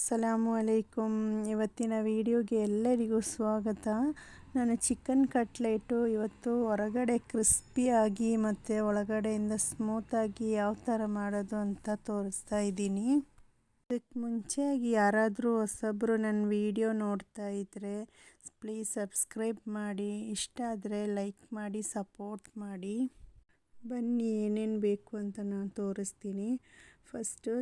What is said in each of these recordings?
ಅಸ್ಸಲಾಮು ಅಲೈಕುಮ್ ಇವತ್ತಿನ ವಿಡಿಯೋಗೆ ಎಲ್ಲರಿಗೂ ಸ್ವಾಗತ. ನಾನು ಚಿಕನ್ ಕಟ್ಲೆಟು ಇವತ್ತು ಹೊರಗಡೆ ಕ್ರಿಸ್ಪಿಯಾಗಿ ಮತ್ತು ಒಳಗಡೆಯಿಂದ ಸ್ಮೂತಾಗಿ ಯಾವ ಥರ ಮಾಡೋದು ಅಂತ ತೋರಿಸ್ತಾ ಇದ್ದೀನಿ. ಅದಕ್ಕೆ ಮುಂಚೆಯಾಗಿ ಯಾರಾದರೂ ಹೊಸಬ್ರು ನನ್ನ ವಿಡಿಯೋ ನೋಡ್ತಾ ಇದ್ದರೆ ಪ್ಲೀಸ್ ಸಬ್ಸ್ಕ್ರೈಬ್ ಮಾಡಿ. ಇಷ್ಟ ಆದರೆ ಲೈಕ್ ಮಾಡಿ ಸಪೋರ್ಟ್ ಮಾಡಿ. ಬನ್ನಿ, ಏನೇನು ಬೇಕು ಅಂತ ನಾನು ತೋರಿಸ್ತೀನಿ. ಫಸ್ಟು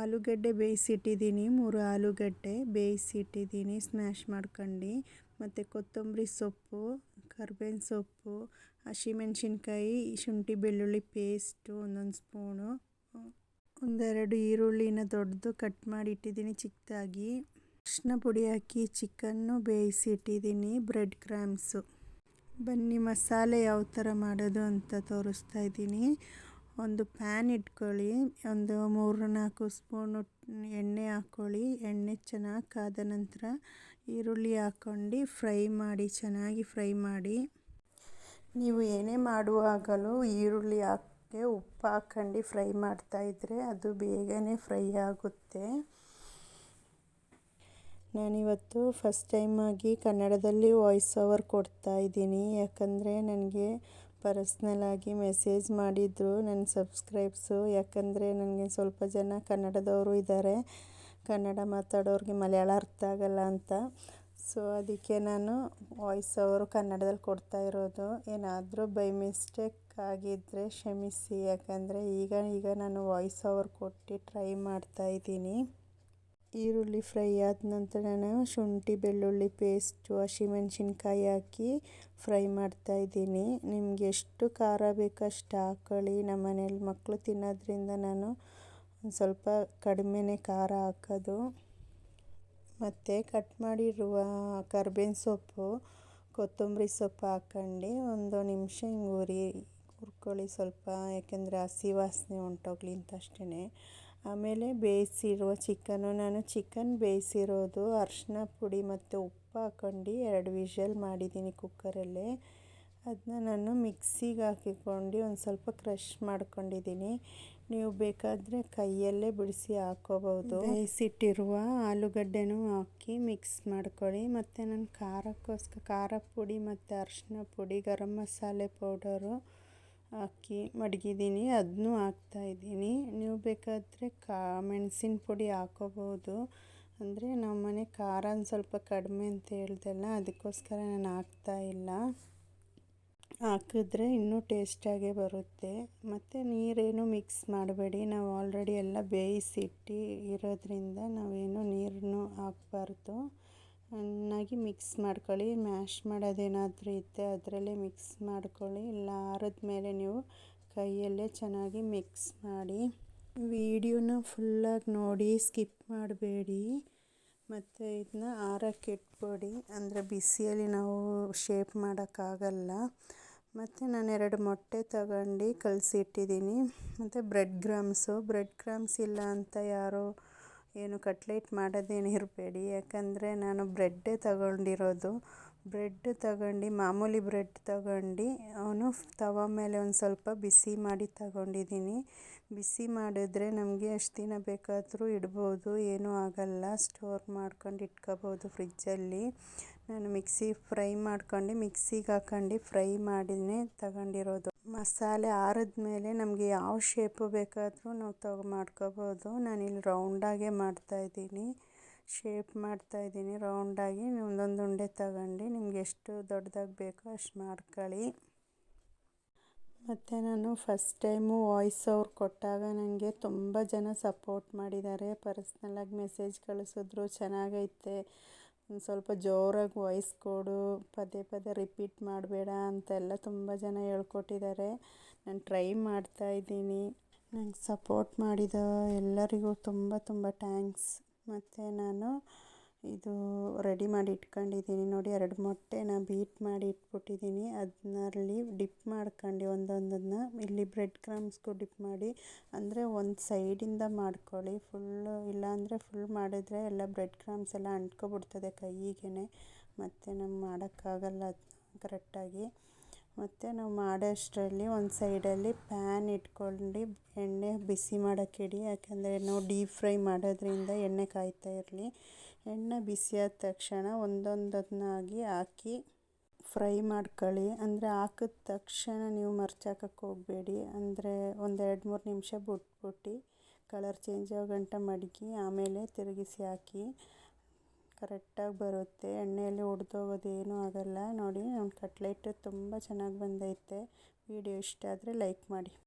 ಆಲೂಗಡ್ಡೆ ಬೇಯಿಸಿಟ್ಟಿದ್ದೀನಿ, ಮೂರು ಆಲೂಗಡ್ಡೆ ಬೇಯಿಸಿಟ್ಟಿದ್ದೀನಿ ಸ್ಮ್ಯಾಶ್ ಮಾಡ್ಕೊಂಡು. ಮತ್ತು ಕೊತ್ತಂಬರಿ ಸೊಪ್ಪು, ಕರ್ಬೇವಿನ ಸೊಪ್ಪು, ಹಸಿಮೆಣ್ಸಿನ್ಕಾಯಿ, ಶುಂಠಿ ಬೆಳ್ಳುಳ್ಳಿ ಪೇಸ್ಟು ಒಂದೊಂದು ಸ್ಪೂನು ಒಂದೆರಡು ಈರುಳ್ಳಿನ ದೊಡ್ಡದು ಕಟ್ ಮಾಡಿ ಇಟ್ಟಿದ್ದೀನಿ ಚಿಕ್ಕದಾಗಿ. ಅರಿಶಿನ ಪುಡಿ ಹಾಕಿ ಚಿಕನ್ನು ಬೇಯಿಸಿ ಇಟ್ಟಿದ್ದೀನಿ ಬ್ರೆಡ್ ಕ್ರಾಮ್ಸು ಬನ್ನಿ, ಮಸಾಲೆ ಯಾವ ಥರ ಮಾಡೋದು ಅಂತ ತೋರಿಸ್ತಾ ಇದ್ದೀನಿ. ಒಂದು ಪ್ಯಾನ್ ಇಟ್ಕೊಳ್ಳಿ, ಒಂದು ಮೂರು ನಾಲ್ಕು ಸ್ಪೂನು ಎಣ್ಣೆ ಹಾಕ್ಕೊಳ್ಳಿ ಎಣ್ಣೆ ಚೆನ್ನಾಗಿ ಕಾದ ನಂತರ ಈರುಳ್ಳಿ ಹಾಕ್ಕೊಂಡು ಫ್ರೈ ಮಾಡಿ, ಚೆನ್ನಾಗಿ ಫ್ರೈ ಮಾಡಿ. ನೀವು ಏನೇ ಮಾಡುವಾಗಲೂ ಈರುಳ್ಳಿ ಹಾಕಿ, ಉಪ್ಪು ಹಾಕ್ಕೊಂಡು ಫ್ರೈ ಮಾಡ್ತಾಯಿದ್ರೆ ಅದು ಬೇಗನೆ ಫ್ರೈ ಆಗುತ್ತೆ. ನಾನಿವತ್ತು ಫಸ್ಟ್ ಟೈಮಾಗಿ ಕನ್ನಡದಲ್ಲಿ ವಾಯ್ಸ್ ಓವರ್ ಕೊಡ್ತಾ ಇದ್ದೀನಿ. ಯಾಕಂದರೆ ನನಗೆ ಪರ್ಸ್ನಲಾಗಿ ಮೆಸೇಜ್ ಮಾಡಿದರು ನನ್ನ ಸಬ್ಸ್ಕ್ರೈಬ್ಸು ಯಾಕಂದರೆ ನನಗೆ ಸ್ವಲ್ಪ ಜನ ಕನ್ನಡದವರು ಇದ್ದಾರೆ ಕನ್ನಡ ಮಾತಾಡೋರಿಗೆ ಮಲಯಾಳ ಅರ್ಥ ಆಗಲ್ಲ ಅಂತ. ಸೊ ಅದಕ್ಕೆ ನಾನು ವಾಯ್ಸ್ ಅವರು ಕನ್ನಡದಲ್ಲಿ ಕೊಡ್ತಾ ಇರೋದು. ಏನಾದರೂ ಬೈ ಮಿಸ್ಟೇಕ್ ಆಗಿದ್ದರೆ ಕ್ಷಮಿಸಿ. ಯಾಕಂದರೆ ಈಗ ಈಗ ನಾನು ವಾಯ್ಸ್ ಓವರ್ ಕೊಟ್ಟು ಟ್ರೈ ಮಾಡ್ತಾಯಿದ್ದೀನಿ ಈರುಳ್ಳಿ ಫ್ರೈ ಆದ ನಂತರ ನಾನು ಶುಂಠಿ, ಬೆಳ್ಳುಳ್ಳಿ ಪೇಸ್ಟು ಹಸಿಮೆಣ್ಸಿನ್ಕಾಯಿ ಹಾಕಿ ಫ್ರೈ ಮಾಡ್ತಾಯಿದ್ದೀನಿ ನಿಮ್ಗೆ ಎಷ್ಟು ಖಾರ ಬೇಕು ಅಷ್ಟು ಹಾಕೊಳ್ಳಿ. ನಮ್ಮ ಮನೇಲಿ ಮಕ್ಕಳು ತಿನ್ನೋದ್ರಿಂದ ನಾನು ಒಂದು ಸ್ವಲ್ಪ ಕಡಿಮೆನೇ ಖಾರ ಹಾಕೋದು. ಮತ್ತು ಕಟ್ ಮಾಡಿರುವ ಕರ್ಬೇವಿನ ಸೊಪ್ಪು, ಕೊತ್ತಂಬರಿ ಸೊಪ್ಪು ಹಾಕ್ಕೊಂಡು ಒಂದು ನಿಮಿಷ ಹಿಂಗೆ ಉರಿ ಹುರ್ಕೊಳ್ಳಿ ಸ್ವಲ್ಪ. ಯಾಕೆಂದರೆ ಹಸಿ ವಾಸನೆ ಹೊಂಟೋಗ್ಲಿ ಅಂತ ಅಷ್ಟೇ ಆಮೇಲೆ ಬೇಯಿಸಿರುವ ಚಿಕನ್ನು ನಾನು ಚಿಕನ್ ಬೇಯಿಸಿರೋದು ಅರಿಶಿನ ಪುಡಿ ಮತ್ತು ಉಪ್ಪು ಹಾಕ್ಕೊಂಡು ಎರಡು ವಿಷಲ್ ಮಾಡಿದ್ದೀನಿ ಕುಕ್ಕರಲ್ಲೇ. ಅದನ್ನ ನಾನು ಮಿಕ್ಸಿಗೆ ಹಾಕಿಕೊಂಡು ಒಂದು ಸ್ವಲ್ಪ ಕ್ರಷ್ ಮಾಡ್ಕೊಂಡಿದ್ದೀನಿ. ನೀವು ಬೇಕಾದರೆ ಕೈಯಲ್ಲೇ ಬಿಡಿಸಿ ಹಾಕೋಬೋದು. ಬೇಯಿಸಿಟ್ಟಿರುವ ಆಲೂಗಡ್ಡೆನೂ ಹಾಕಿ ಮಿಕ್ಸ್ ಮಾಡ್ಕೊಳ್ಳಿ. ಮತ್ತು ನಾನು ಖಾರಕ್ಕೋಸ್ಕರ ಖಾರ ಪುಡಿ ಮತ್ತು ಅರಿಶಿನ ಪುಡಿ, ಗರಂ ಮಸಾಲೆ ಪೌಡರು ಹಾಕಿ ಮಡಗಿದ್ದೀನಿ ಅದನ್ನೂ ಹಾಕ್ತಾಯಿದ್ದೀನಿ ನೀವು ಬೇಕಾದರೆ ಕಾ, ಮೆಣಸಿನ ಪುಡಿ ಹಾಕ್ಕೋಬೋದು ಅಂದರೆ ನಮ್ಮ ಮನೆ ಖಾರ ಸ್ವಲ್ಪ ಕಡಿಮೆ ಅಂತ ಹೇಳ್ದಲ್ಲ, ಅದಕ್ಕೋಸ್ಕರ ನಾನು ಹಾಕ್ತಾಯಿಲ್ಲ ಹಾಕಿದ್ರೆ ಇನ್ನೂ ಟೇಸ್ಟಾಗೇ ಬರುತ್ತೆ. ಮತ್ತು ನೀರೇನು ಮಿಕ್ಸ್ ಮಾಡಬೇಡಿ. ನಾವು ಆಲ್ರೆಡಿ ಎಲ್ಲ ಬೇಯಿಸಿಟ್ಟು ಇರೋದ್ರಿಂದ ನಾವೇನು ನೀರನ್ನು ಹಾಕ್ಬಾರ್ದು. ಚೆನ್ನಾಗಿ ಮಿಕ್ಸ್ ಮಾಡ್ಕೊಳ್ಳಿ. ಮ್ಯಾಶ್ ಮಾಡೋದೇನಾದರೂ ಇದ್ದರೆ ಅದರಲ್ಲೇ ಮಿಕ್ಸ್ ಮಾಡ್ಕೊಳ್ಳಿ. ಇಲ್ಲ ಆರಿದ್ಮೇಲೆ ನೀವು ಕೈಯಲ್ಲೇ ಚೆನ್ನಾಗಿ ಮಿಕ್ಸ್ ಮಾಡಿ. ವಿಡಿಯೋನ ಫುಲ್ಲಾಗಿ ನೋಡಿ, ಸ್ಕಿಪ್ ಮಾಡಬೇಡಿ. ಮತ್ತು ಇದನ್ನ ಆರಕ್ಕೆ ಇಟ್ಬಿಡಿ. ಅಂದರೆ ಬಿಸಿಯಲ್ಲಿ ನಾವು ಶೇಪ್ ಮಾಡೋಕ್ಕಾಗಲ್ಲ. ಮತ್ತು ನಾನು ಎರಡು ಮೊಟ್ಟೆ ತಗೊಂಡು ಕಲಸಿಟ್ಟಿದ್ದೀನಿ ಮತ್ತು ಬ್ರೆಡ್ ಗ್ರಾಮ್ಸು ಬ್ರೆಡ್ ಗ್ರಾಮ್ಸ್ ಇಲ್ಲ ಅಂತ ಯಾರೋ ಏನು ಕಟ್ಲೆಟ್ ಮಾಡೋದೇನು ಇರಬೇಡಿ. ಯಾಕಂದರೆ ನಾನು ಬ್ರೆಡ್ಡೇ ತಗೊಂಡಿರೋದು. ಬ್ರೆಡ್ ತಗೊಂಡು, ಮಾಮೂಲಿ ಬ್ರೆಡ್ ತಗೊಂಡು ಅವನು ತವ ಮೇಲೆ ಒಂದು ಸ್ವಲ್ಪ ಬಿಸಿ ಮಾಡಿ ತಗೊಂಡಿದ್ದೀನಿ. ಬಿಸಿ ಮಾಡಿದ್ರೆ ನಮಗೆ ಅಷ್ಟು ದಿನ ಬೇಕಾದರೂ ಇಡ್ಬೋದು. ಏನೂ ಆಗಲ್ಲ. ಸ್ಟೋರ್ ಮಾಡ್ಕೊಂಡು ಇಟ್ಕೋಬೋದು ಫ್ರಿಜ್ಜಲ್ಲಿ. ನಾನು ಮಿಕ್ಸಿ ಫ್ರೈ ಮಾಡ್ಕೊಂಡು, ಮಿಕ್ಸಿಗೆ ಹಾಕೊಂಡು ಫ್ರೈ ಮಾಡಿನೇ ತಗೊಂಡಿರೋದು. ಮಸಾಲೆ ಆರಿದ್ಮೇಲೆ ನಮಗೆ ಯಾವ ಶೇಪು ಬೇಕಾದರೂ ನಾವು ತಗೊ ಮಾಡ್ಕೋಬೋದು ನಾನಿಲ್ಲಿ ರೌಂಡಾಗೆ ಮಾಡ್ತಾಯಿದ್ದೀನಿ ಶೇಪ್ ಮಾಡ್ತಾಯಿದ್ದೀನಿ ರೌಂಡಾಗಿ ಒಂದೊಂದು ಉಂಡೆ ತಗೊಂಡು ನಿಮ್ಗೆ ಎಷ್ಟು ದೊಡ್ಡದಾಗಿ ಬೇಕೋ ಅಷ್ಟು ಮಾಡ್ಕೊಳ್ಳಿ. ಮತ್ತು ನಾನು ಫಸ್ಟ್ ಟೈಮು ವಾಯ್ಸ್ ಅವ್ರು ಕೊಟ್ಟಾಗ ನನಗೆ ತುಂಬ ಜನ ಸಪೋರ್ಟ್ ಮಾಡಿದ್ದಾರೆ. ಪರ್ಸ್ನಲಾಗಿ ಮೆಸೇಜ್ ಕಳಿಸಿದ್ರು. ಚೆನ್ನಾಗೈತೆ. ಸ್ವಲ್ಪ ಜೋರಾಗಿ ವಾಯ್ಸ್ ಕೊಡು, ಪದೇ ಪದೇ ರಿಪೀಟ್ ಮಾಡಬೇಡ ಅಂತೆಲ್ಲ ತುಂಬ ಜನ ಹೇಳ್ಕೊಟ್ಟಿದ್ದಾರೆ. ನಾನು ಟ್ರೈ ಮಾಡ್ತಾಯಿದ್ದೀನಿ ನಂಗೆ ಸಪೋರ್ಟ್ ಮಾಡಿದ ಎಲ್ಲರಿಗೂ ತುಂಬ ತುಂಬ ಟ್ಯಾಂಕ್ಸ್ ಮತ್ತು ನಾನು ಇದು ರೆಡಿ ಮಾಡಿ ಇಟ್ಕೊಂಡಿದ್ದೀನಿ. ನೋಡಿ, ಎರಡು ಮೊಟ್ಟೆನ ಬೀಟ್ ಮಾಡಿ ಇಟ್ಬಿಟ್ಟಿದ್ದೀನಿ. ಅದನ್ನಲ್ಲಿ ಡಿಪ್ ಮಾಡ್ಕೊಂಡು ಒಂದೊಂದನ್ನ, ಇಲ್ಲಿ ಬ್ರೆಡ್ ಕ್ರಮ್ಸ್ಗೂ ಡಿಪ್ ಮಾಡಿ, ಅಂದರೆ ಒಂದು ಸೈಡಿಂದ ಮಾಡ್ಕೊಳ್ಳಿ. ಫುಲ್ಲು ಇಲ್ಲಾಂದರೆ ಫುಲ್ ಮಾಡಿದ್ರೆ ಎಲ್ಲ ಬ್ರೆಡ್ ಕ್ರಮ್ಸ್ ಎಲ್ಲ ಅಂಟ್ಕೊಬಿಡ್ತದೆ ಕೈಗೇನೆ. ಮತ್ತು ನಮ್ಗೆ ಮಾಡೋಕ್ಕಾಗಲ್ಲ ಕರೆಕ್ಟಾಗಿ ಮತ್ತು ನಾವು ಮಾಡೋಷ್ಟರಲ್ಲಿ ಒಂದು ಸೈಡಲ್ಲಿ ಪ್ಯಾನ್ ಇಟ್ಕೊಂಡು ಎಣ್ಣೆ ಬಿಸಿ ಮಾಡೋಕ್ಕಿಡಿ ಯಾಕೆಂದರೆ, ನಾವು ಡೀಪ್ ಫ್ರೈ ಮಾಡೋದ್ರಿಂದ ಎಣ್ಣೆ ಕಾಯ್ತಾ ಇರಲಿ. ಎಣ್ಣೆ ಬಿಸಿಯಾದ ತಕ್ಷಣ ಒಂದೊಂದನ್ನಾಗಿ ಹಾಕಿ ಫ್ರೈ ಮಾಡ್ಕೊಳ್ಳಿ. ಅಂದರೆ ಹಾಕಿದ ತಕ್ಷಣ ನೀವು ಮರ್ಚಾಕಕ್ಕೆ ಹೋಗಬೇಡಿ. ಅಂದರೆ ಒಂದು ಎರಡು ಮೂರು ನಿಮಿಷ ಬಿಟ್ಬಿಟ್ಟು ಕಲರ್ ಚೇಂಜ್ ಆಗೋ ಮಡಗಿ ಆಮೇಲೆ ತಿರುಗಿಸಿ ಹಾಕಿ. ಕರೆಕ್ಟಾಗಿ ಬರುತ್ತೆ. ಎಣ್ಣೆಯಲ್ಲಿ ಒಡೆದೋಗೋದೇನೂ ಆಗೋಲ್ಲ. ನೋಡಿ ನಮ್ಮ ಕಟ್ಲೆಟ್ ತುಂಬ ಚೆನ್ನಾಗಿ ಬಂದೈತೆ. ವಿಡಿಯೋ ಇಷ್ಟ ಆದರೆ ಲೈಕ್ ಮಾಡಿ.